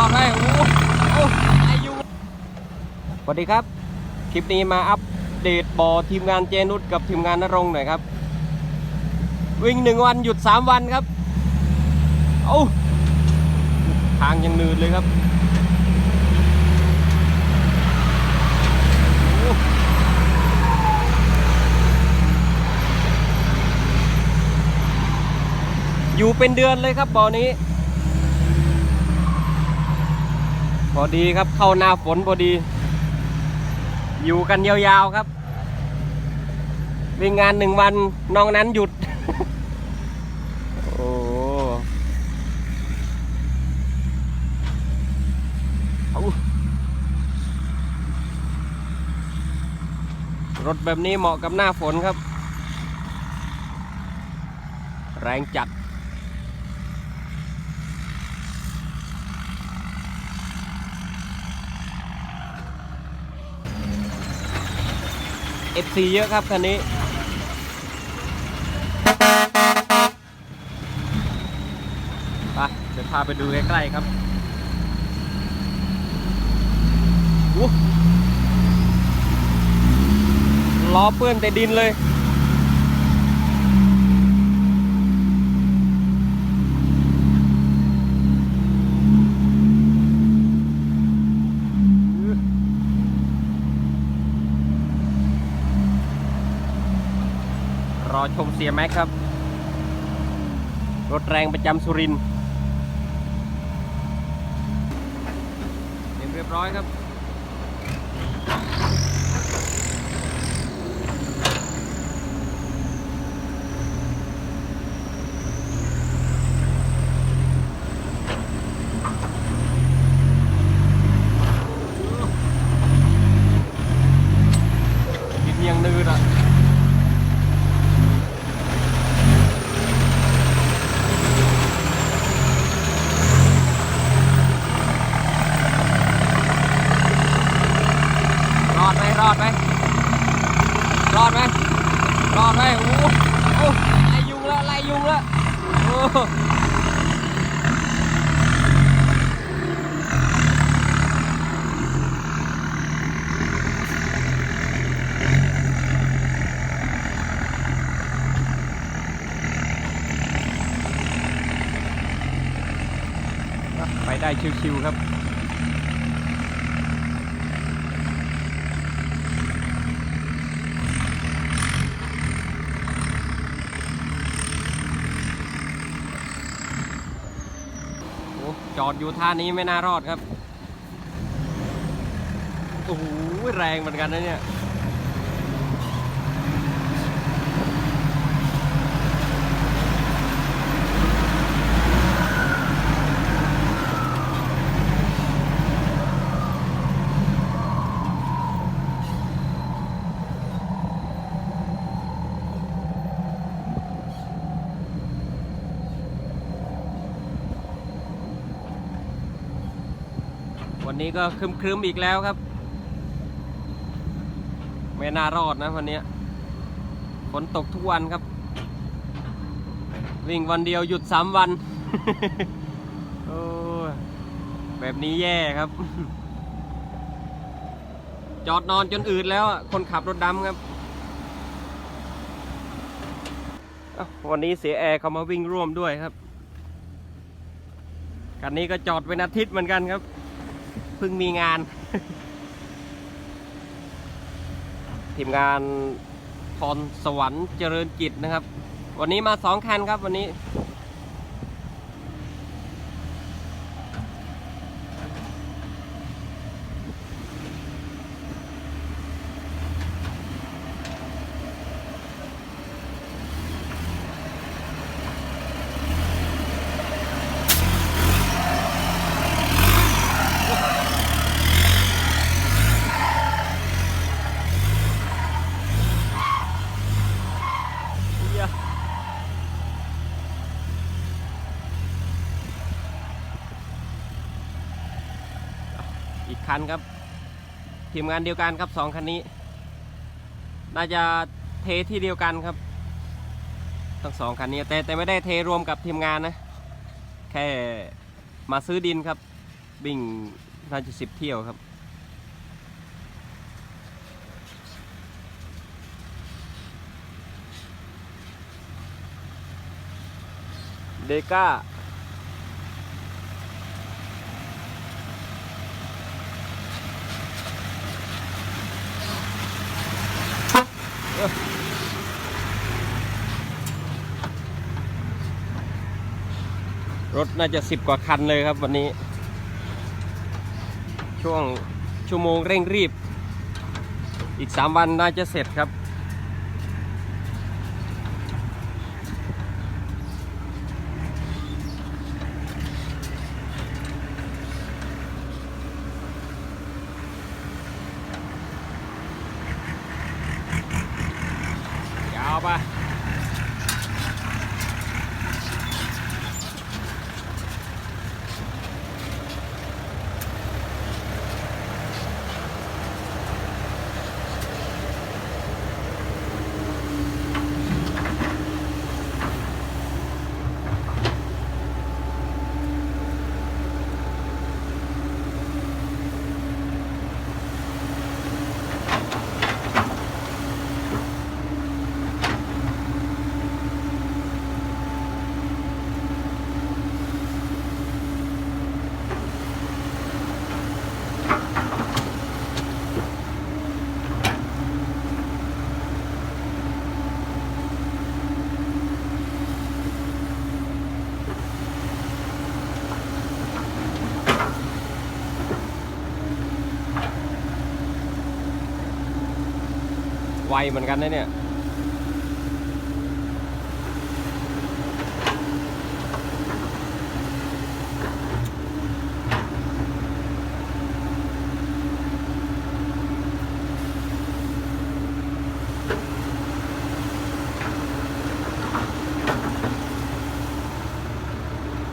อดไหมโอ้โอ้อายุสวัสดีครับ คลิปนี้มาอัปเดตบอทีมงานเจนุสกับทีมงานนรงหน่อยครับ วิ่งหนึ่งวันหยุดสามวันครับโอ้ทางยังนืดเลยครับโอ้อยู่เป็นเดือนเลยครับบ่อนี้ พ อดีครับเข้าหน้าฝนพอดี อยู่กันยาวๆครับวิ่งงานหนึ่งวันน้อกนั้นหยุด โอ้รถแบบนี้เหมาะกับหน้าฝนครับ แรงจัด FC เยอะครับคันนี้ ไปเดี๋ยวพาไปดูใกล้ๆครับล้อเปื้อนแต่ดินเลย ชมเสียแม็กครับ รถแรงประจำสุรินเรียบร้อยครับ ดินยังนืดอะ รอดไหมรอดไหมรอดไหมรอดไหมโอ้โอ้ไล่ยุงแล้วไล่ยุงแล้วโอ้ ไปได้ชิวๆครับ โอดอยู่ท่านี้ไม่น่ารอดครับ โอ้โห แรงเหมือนกันนะเนี่ย นี้ก็ครึมๆอีกแล้วครับ ไม่น่ารอดนะวันนี้ฝนตกทุกวันครับ วิ่งวันเดียวหยุดสามวันโอ้แบบนี้แย่ครับ จอดนอนจนอืดแล้วคนขับรถดำครับวันนี้เสียแอร์เขามาวิ่งร่วมด้วยครับคันนี้ก็จอดเป็นอาทิตย์เหมือนกันครับ เพิ่งมีงาน ทีมงานพรสวรรค์เจริญกิจนะครับ วันนี้มาสองคันครับวันนี้ คันครับ ทีมงานเดียวกันครับสองคันนี้ น่าจะเทที่เดียวกันครับทั้งสองคันนี้แต่แต่ไม่ได้เทรวมกับทีมงานนะ แค่มาซื้อดินครับวิ่งน่าจะสิบเที่ยวครับเดก้า รถน่าจะสิบกว่าคันเลยครับวันนี้ ช่วงชั่วโมงเร่งรีบ อีกสามวันน่าจะเสร็จครับ ไวเหมือนกันนะเนี่ย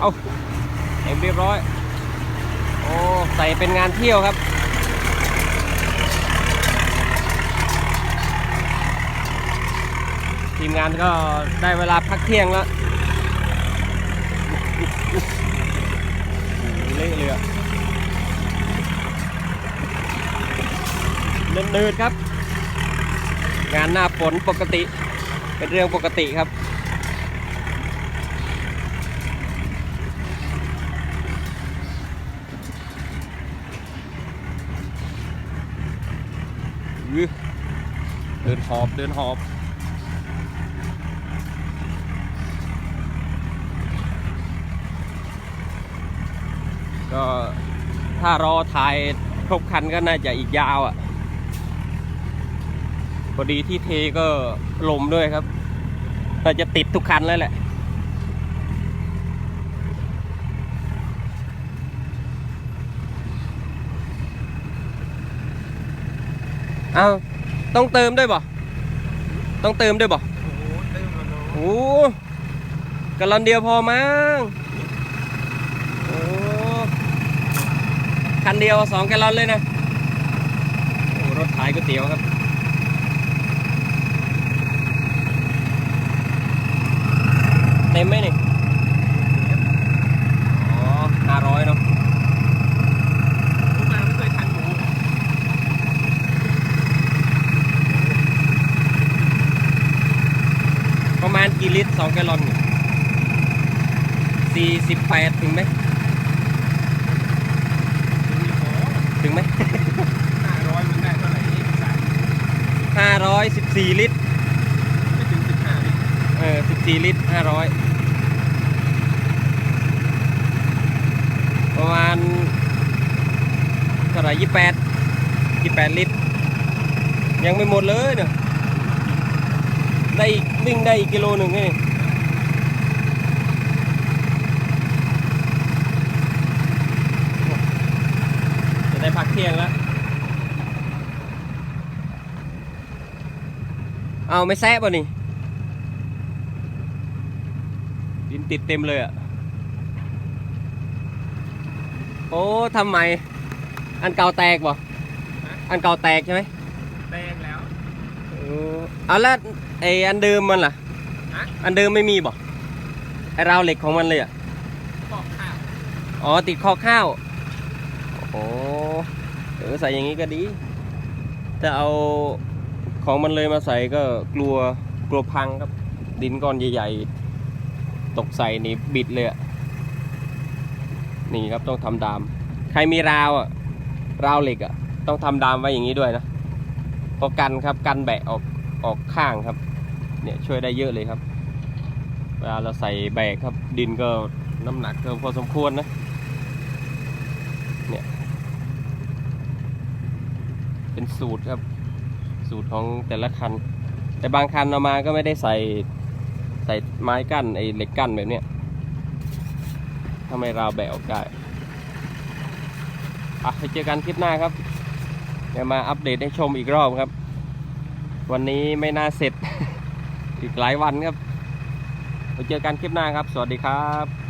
เอาเต็มเรียบร้อย โอ้ ใส่เป็นงานเที่ยวครับ ทีมงานก็ได้เวลาพักเที่ยงแล้วเละเลยอะเนินๆครับ งานหน้าฝนปกติ เป็นเรื่องปกติครับเดินหอบเดินหอบ ก็ถ้ารอถ่ายครบคันก็น่าจะอีกยาวอะ่ะพอดีที่เทก็ลมด้วยครับน่าจะติดทุกคันแล้วแหละเอาต้องเติมด้วยบ่ ต้องเติมด้วยบ่ โอ้โหเติมแล้วเนาะโอ้กะลอนเดียวพอมั้งโอ้ คันเดียวสองแกลลอนเลยนะโอ้รถขายก๋วยเตี๋ยวครับเต็มไหมนี่อ๋อห้าร้อยเนาะผมมาไม่เคยทันหมูประมาณกี่ลิตรสองแกลลอนสี่สิบแปดถึงไหม ถึง ไหมห้าร้อยมันได้เท่าไหร่นี่สามห้าร้อยสิบสี่ลิตร ไม่ถึงสิบห้าลิตรเออสิบสี่ลิตรห้าร้อยประมาณเท่าไหร่ยี่แปดยี่แปดลิตร ยังไม่หมดเลยเนี่ยได้อีกวิ่งได้อีกกิโลหนึ่งนี่ ได้พักเที่ยงแล้ว เอาไม่แซะป่ะนี่ ดินติดเต็มเลยอะ โอ้ทำไม อันเก่าแตกบ่อันเก่าแตกใช่ไหมแดงแล้วเออเอาแล้วไออันเดิมมันล่ะฮะอันเดิมไม่มีบ่ไอราวเหล็กของมันเลยอะปอกข้าวอ๋อติดคอข้าว โอ้ เออใส่อย่างนี้ก็ดี จะเอาของมันเลยมาใส่ก็กลัวกลัวพังครับ ดินก้อนใหญ่ๆ ตกใส่นี่บิดเลยอะนี่ครับต้องทำดาม ใครมีราวอะราวเหล็กอะต้องทำดามไว้อย่างนี้ด้วยนะเพราะกันครับกันแบะออกออกข้างครับ เนี่ยช่วยได้เยอะเลยครับเวลาเราใส่แบกครับดินก็น้ำหนักก็พอสมควรนะ เนี่ย เป็นสูตรครับ สูตรของแต่ละคัน แต่บางคันเอามาก็ไม่ได้ใส่ใส่ไม้กั้นไอ้เหล็กกั้นแบบเนี้ยทำไมราวแบะออกได้อะไปเจอกันคลิปหน้าครับเดี๋ยวมาอัปเดตให้ชมอีกรอบครับ วันนี้ไม่น่าเสร็จ อีกหลายวันครับไปเจอกันคลิปหน้าครับ สวัสดีครับ